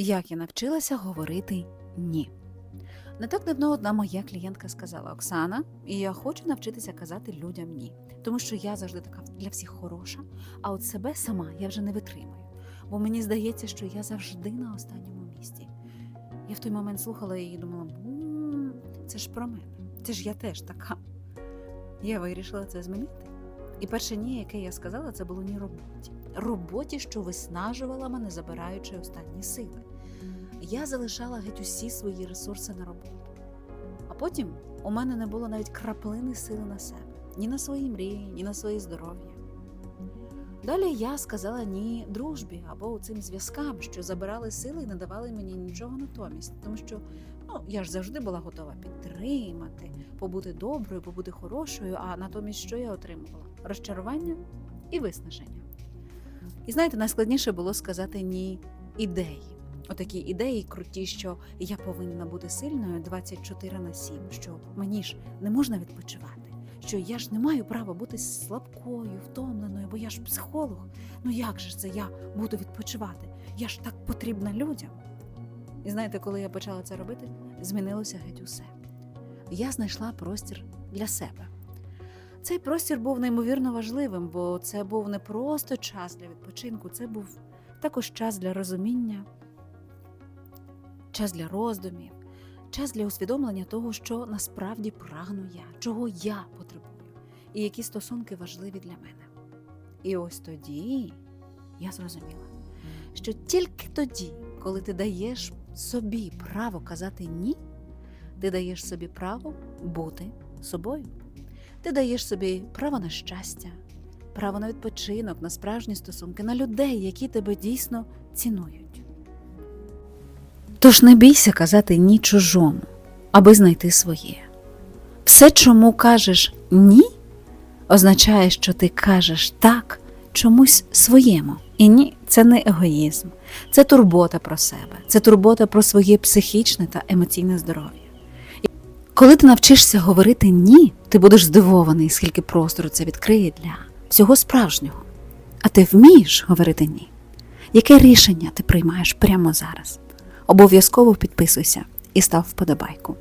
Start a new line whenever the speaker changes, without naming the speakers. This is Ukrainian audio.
Як я навчилася говорити ні. Не так давно одна моя клієнтка сказала Оксана, і я хочу навчитися казати людям ні, тому що я завжди така для всіх хороша, а от себе сама я вже не витримую. Бо мені здається, що я завжди на останньому місці. Я в той момент слухала її і думала, це ж про мене, це ж я теж така. Я вирішила це змінити. І перше ні, яке я сказала, це було ні роботі. Роботі, що виснажувала мене, забираючи останні сили. Я залишала геть усі свої ресурси на роботу. А потім у мене не було навіть краплини сили на себе, ні на свої мрії, ні на своє здоров'я. Далі я сказала ні дружбі або цим зв'язкам, що забирали сили і не давали мені нічого натомість, тому що ну, я ж завжди була готова підтримати, побути доброю, побути хорошою, а натомість що я отримувала? Розчарування і виснаження. І знаєте, найскладніше було сказати ні ідеї. Отакі ідеї круті, що я повинна бути сильною 24 на 7, що мені ж не можна відпочивати, що я ж не маю права бути слабкою, втомленою, бо я ж психолог. Ну як же це я буду відпочивати? Я ж так потрібна людям. І знаєте, коли я почала це робити, змінилося геть усе. Я знайшла простір для себе. Цей простір був неймовірно важливим, бо це був не просто час для відпочинку, це був також час для розуміння, час для роздумів, час для усвідомлення того, що насправді прагну я, чого я потребую, і які стосунки важливі для мене. І ось тоді я зрозуміла, що тільки тоді, коли ти даєш собі право казати ні, ти даєш собі право бути собою. Ти даєш собі право на щастя, право на відпочинок, на справжні стосунки, на людей, які тебе дійсно цінують. Тож не бійся казати ні чужому, аби знайти своє. Все, чому кажеш ні, означає, що ти кажеш так чомусь своєму. І ні, це не егоїзм, це турбота про себе, це турбота про своє психічне та емоційне здоров'я. Коли ти навчишся говорити ні, ти будеш здивований, скільки простору це відкриє для всього справжнього. А ти вмієш говорити ні? Яке рішення ти приймаєш прямо зараз? Обов'язково підписуйся і став вподобайку.